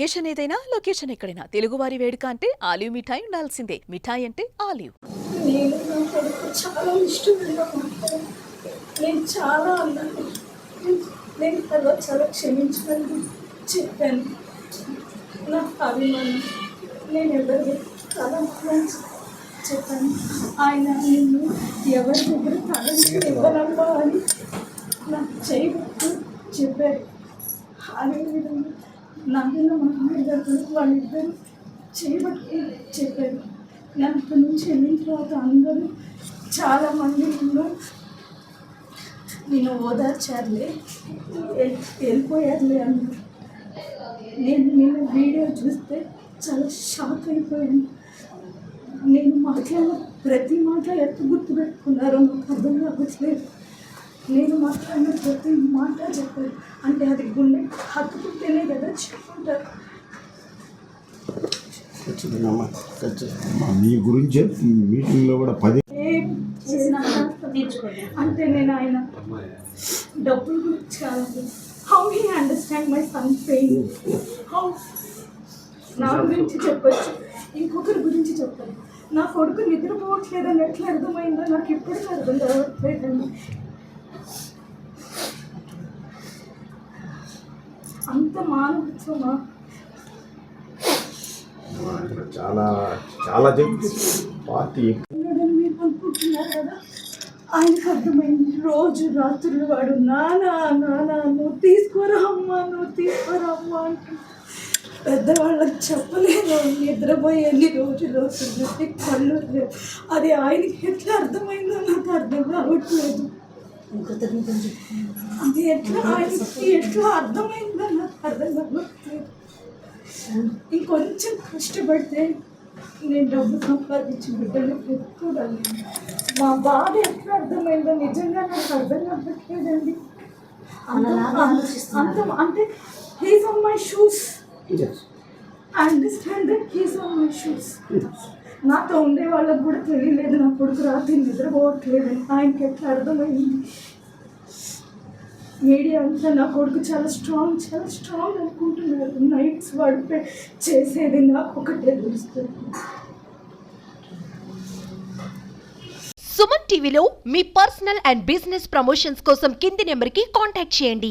Occasion ఏదైనా location ఎక్కడైనా. తెలుగువారి వేడుక అంటే ఆలివ్ మిఠాయి ఉండాల్సిందే. మిఠాయి అంటే ఆలివ్. చాలా నేను చాలా అన్నాను. నేను తర్వాత చాలా క్షమించమని చెప్పాను. నా అభిమానం. నేను ఎవరికి చాలా చెప్పాను. ఆయన నిన్ను ఎవరి దగ్గర తలని ఇవ్వనమ్మా అని నాకు చేయబట్టు చెప్పారు. అదేవిధంగా నాన్న మా అమ్మాయి గారు వాళ్ళిద్దరూ చేయబట్టి చెప్పారు. నేను అక్కడి నుంచి వెళ్ళిన తర్వాత అందరూ చాలామంది నన్ను నేను ఓదార్చారులే వెళ్ళిపోయారులే అన్నారు. నేను నేను వీడియో చూస్తే చాలా షాక్ అయిపోయాను. నేను మాట్లాడిన ప్రతి మాట ఎత్తు గుర్తు పెట్టుకున్నారో నాకు అర్థం కావట్లేదు. నేను మాట్లాడిన ప్రతి మాట చెప్పారు. అంటే అది గుండె హత్తుకుంటేనే కదా చెప్పుకుంటారు ఖచ్చితంగా మీ గురించి మీటింగ్లో కూడా పది అంటే నేను ఆయన డబ్బుల గురించి కాదు how he understand my son pain how నా గురించి చెప్పొచ్చు. ఇంకొకరి గురించి చెప్పాలి. నా కొడుకు నిద్రపోవట్లేదని ఎట్లా అర్థమైందో నాకు ఇప్పటికీ అర్థం కావట్లేదండి. అంత మానవత్వమా చాలా చాలా పార్టీ. ఉన్నాడని మీరు అనుకుంటున్నారు కదా? ఆయనకు అర్థమైంది. రోజు రాత్రులు వాడు నానా నానా నువ్వు తీసుకోరా అమ్మా నువ్వు తీసుకోరా అమ్మా అంటూ పెద్దవాళ్ళకి చెప్పలేను. నిద్రపోయి ఎన్ని రోజులు అవుతుంది? కళ్ళు లేవు. అది ఆయనకి ఎట్లా అర్థమైందో నాకు అర్థం కావట్లేదు. అది ఎట్లా ఆయనకి ఎట్లా అర్థమైందో ఇంకొంచెం కష్టపడితే నేను డబ్బు సంపాదించి బిడ్డలు పెట్టుకోగలను మా బాధ ఎట్లా అర్థమైందో నిజంగా నాకు అర్థం కావట్లేదండి. అంత అంత అంటే he's on my shoes I understand that he's on my shoes నాతో ఉండే వాళ్ళకు కూడా తెలియలేదు నా కొడుకు రాత్రి నిద్రపోవట్లేదని ఆయనకి ఎట్లా అర్థమైంది? మీడియా అంతా నా కొడుకు చాలా స్ట్రాంగ్ చాలా స్ట్రాంగ్ అనుకుంటున్నారు నైట్స్ వాడు చేసేది నాకు ఒకటే తెలుస్తుంది. సుమన్ టీవీలో మీ పర్సనల్ అండ్ బిజినెస్ ప్రమోషన్స్ కోసం కింది నెంబర్కి కాంటాక్ట్ చేయండి.